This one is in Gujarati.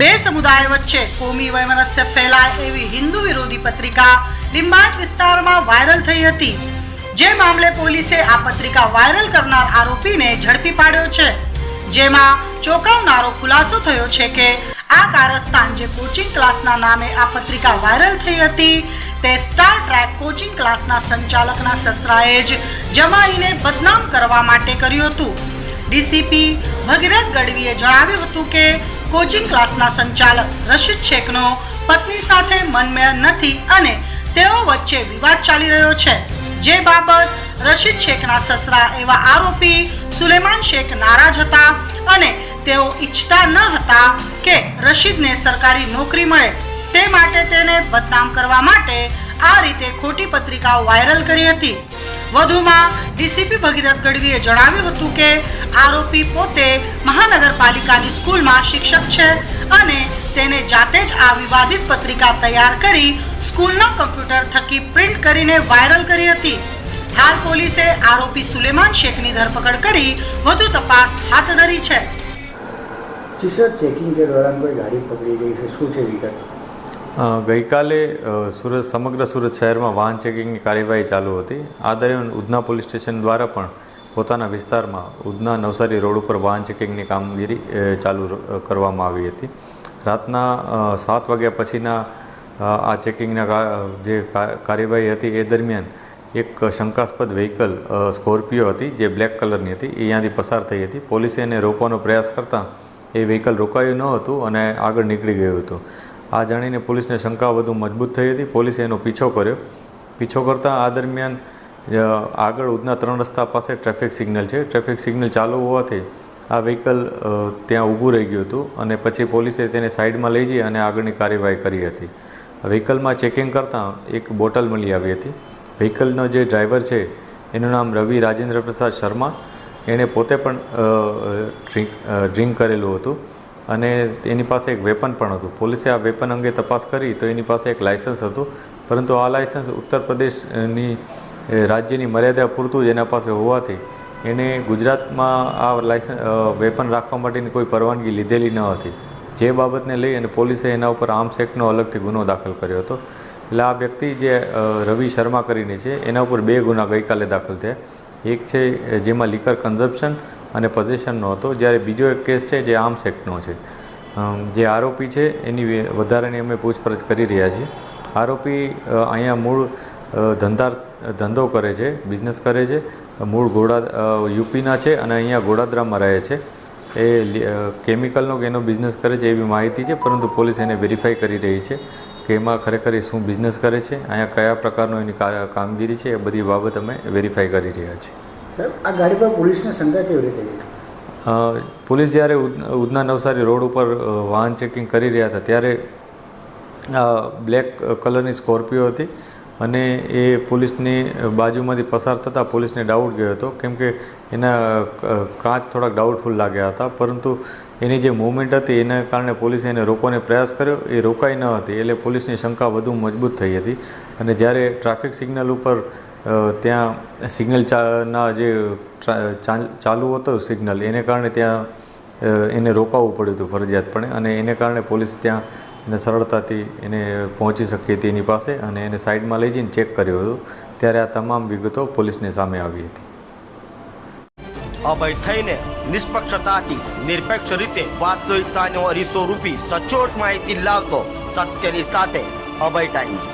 બે સમુદાય વચ્ચે કોમી વૈમનસ્ય ફેલાય એવી હિન્દુ વિરોધી પત્રિકા લિંબાયત વિસ્તારમાં વાયરલ થઈ હતી. જે મામલે પોલીસે આ પત્રિકા વાયરલ કરનાર આરોપીને ઝડપી પાડ્યો છે. જેમાં ચોંકાવનારો ખુલાસો થયો છે કે આ કારસ્તાન જે કોચિંગ ક્લાસના નામે આ પત્રિકા વાયરલ થઈ હતી, તે સ્ટાર ટ્રેક કોચિંગ ક્લાસના સંચાલકના સસરાએ જ જમાઈને બદનામ કરવા માટે કર્યું હતું. ડીસીપી ભગીરથ ગઢવીએ જણાવ્યું હતું કે કોચિંગ ક્લાસના સંચાલક રશીદ શેખનો પત્ની સાથે મનમેળ નથી અને તેઓ વચ્ચે વિવાદ ચાલી રહ્યો છે. જે બાબત રશીદ શેખના સસરા એવા આરોપી સુલેમાન શેખ નારાજ હતા અને તેઓ ઈચ્છતા ન હતા કે રશીદને સરકારી નોકરી મળે. તે માટે તેને બદનામ કરવા માટે આ રીતે ખોટી પત્રિકાઓ વાયરલ કરી હતી. વધુમાં ડીસીપી ભગીરથ ગઢવીએ જણાવ્યું હતું કે આરોપી પોતે મહાનગરપાલિકાની સ્કૂલમાં શિક્ષક છે અને તેને જાતે જ આ વિવાદિત પત્રિકા તૈયાર કરી સ્કૂલના કમ્પ્યુટર થકી પ્રિન્ટ કરીને વાયરલ કરી હતી. હાલ પોલીસે આરોપી સુલેમાન શેખની ધરપકડ કરી વધુ તપાસ હાથ ધરી છે. ચેકિંગ કે દોરાન કોઈ ગાડી પકડી ગઈ છે? શું છે વિગત? ગઈકાલે સુરત, સમગ્ર સુરત શહેરમાં વાહન ચેકિંગની કાર્યવાહી ચાલુ હતી. આ દરમિયાન ઉધના પોલીસ સ્ટેશન દ્વારા પણ પોતાના વિસ્તારમાં ઉધના નવસારી રોડ ઉપર વાહન ચેકિંગની કામગીરી ચાલુ કરવામાં આવી હતી. રાતના સાત વાગ્યા પછીના આ ચેકિંગના જે કાર્યવાહી હતી એ દરમિયાન એક શંકાસ્પદ વ્હીકલ સ્કોર્પિયો હતી જે બ્લેક કલરની હતી. એ અહીંયાથી પસાર થઈ હતી. પોલીસે એને રોકવાનો પ્રયાસ કરતાં એ વ્હીકલ રોકાયું ન હતું અને આગળ નીકળી ગયું હતું. આ જાણીને પોલીસને શંકા વધુ મજબૂત થઈ હતી. પોલીસે એનો પીછો કર્યો. પીછો કરતાં આ દરમિયાન આગળ ઉધના ત્રણ રસ્તા પાસે ટ્રાફિક સિગ્નલ છે. ટ્રાફિક સિગ્નલ ચાલુ હોવાથી આ વ્હીકલ ત્યાં ઊભું રહી ગયું હતું અને પછી પોલીસે તેને સાઈડમાં લઈ જઈ અને આગળની કાર્યવાહી કરી હતી. વ્હીકલમાં ચેકિંગ કરતાં એક બોટલ મળી આવી હતી. વ્હીકલનો જે ડ્રાઈવર છે, એનું નામ રવિ રાજેન્દ્ર પ્રસાદ શર્મા. એણે પોતે પણ ડ્રિંક ડ્રિંક કરેલું હતું. અને એની પાસે એક વેપન પણ હતું. પોલીસે આ વેપન અંગે તપાસ કરી તો એની પાસે એક લાયસન્સ હતું. પરંતુ આ લાયસન્સ ઉત્તર પ્રદેશની રાજ્યની મર્યાદા પૂરતું જ એના પાસે હોવાથી એણે ગુજરાતમાં આ લાયસન્સ વેપન રાખવા માટેની કોઈ પરવાનગી લીધેલી ન હતી. જે બાબતને લઈ અને પોલીસે એના ઉપર આર્મ્સ એક્ટનો અલગથી ગુનો દાખલ કર્યો હતો. એટલે આ વ્યક્તિ જે રવિ શર્મા કરીને છે, એના ઉપર બે ગુના ગઈકાલે દાખલ થયા. એક છે, જેમાં લીકર કન્ઝપ્શન અને પોઝિશનનો હતો. જ્યારે બીજો એક કેસ છે જે આર્મ્સ એક્ટનો છે. જે આરોપી છે, એની વધારાની અમે પૂછપરછ કરી રહ્યા છીએ. આરોપી અહીંયા મૂળ ધંધા ધંધો કરે છે બિઝનેસ કરે છે. મૂળ ગોડા યુપીના છે અને અહીંયા ગોડાદરામાં રહે છે. એ કેમિકલનો કે એનો બિઝનેસ કરે છે એવી માહિતી છે, પરંતુ પોલીસ એને વેરીફાઈ કરી રહી છે કે એમાં ખરેખર એ શું બિઝનેસ કરે છે. અહીંયા કયા પ્રકારનો એની કામગીરી છે એ બધી બાબત અમે વેરીફાઈ કરી રહ્યા છીએ. આ ગાડી પર પોલીસને શંકા કેવી રીતે પોલીસ જ્યારે ઉધ- ઉધના નવસારી રોડ ઉપર વાહન ચેકિંગ કરી રહ્યા હતા, ત્યારે બ્લેક કલરની સ્કોર્પિયો હતી અને એ પોલીસની બાજુમાંથી પસાર થતાં પોલીસને ડાઉટ ગયો હતો. કેમ કે એના કાચ થોડાક ડાઉટફુલ લાગ્યા હતા, પરંતુ એની જે મૂવમેન્ટ હતી એના કારણે પોલીસે એને રોકવાનો પ્રયાસ કર્યો. એ રોકાઈ ન હતી, એટલે પોલીસની શંકા વધુ મજબૂત થઈ હતી. અને જ્યારે ટ્રાફિક સિગ્નલ ઉપર ત્યાં સિગ્નલ ના જે ચાલુ હતો સિગ્નલ, એને કારણે ત્યાં એને રોકાવવું પડ્યું હતું ફરજિયાતપણે અને એને કારણે પોલીસ ત્યાં એને સરળતાથી એને પહોંચી શકી હતી એની પાસે અને એને સાઈડમાં લઈ જઈને ચેક કર્યું હતું. ત્યારે આ તમામ વિગતો પોલીસને સામે આવી હતી. અભય થઈને નિષ્પક્ષતાથી, નિરપેક્ષ રીતે વાસ્તવિકતાનો અરીસો રૂપી સચોટ માહિતી લાવતો સત્યની સાથે અભય ટાઈમ્સ.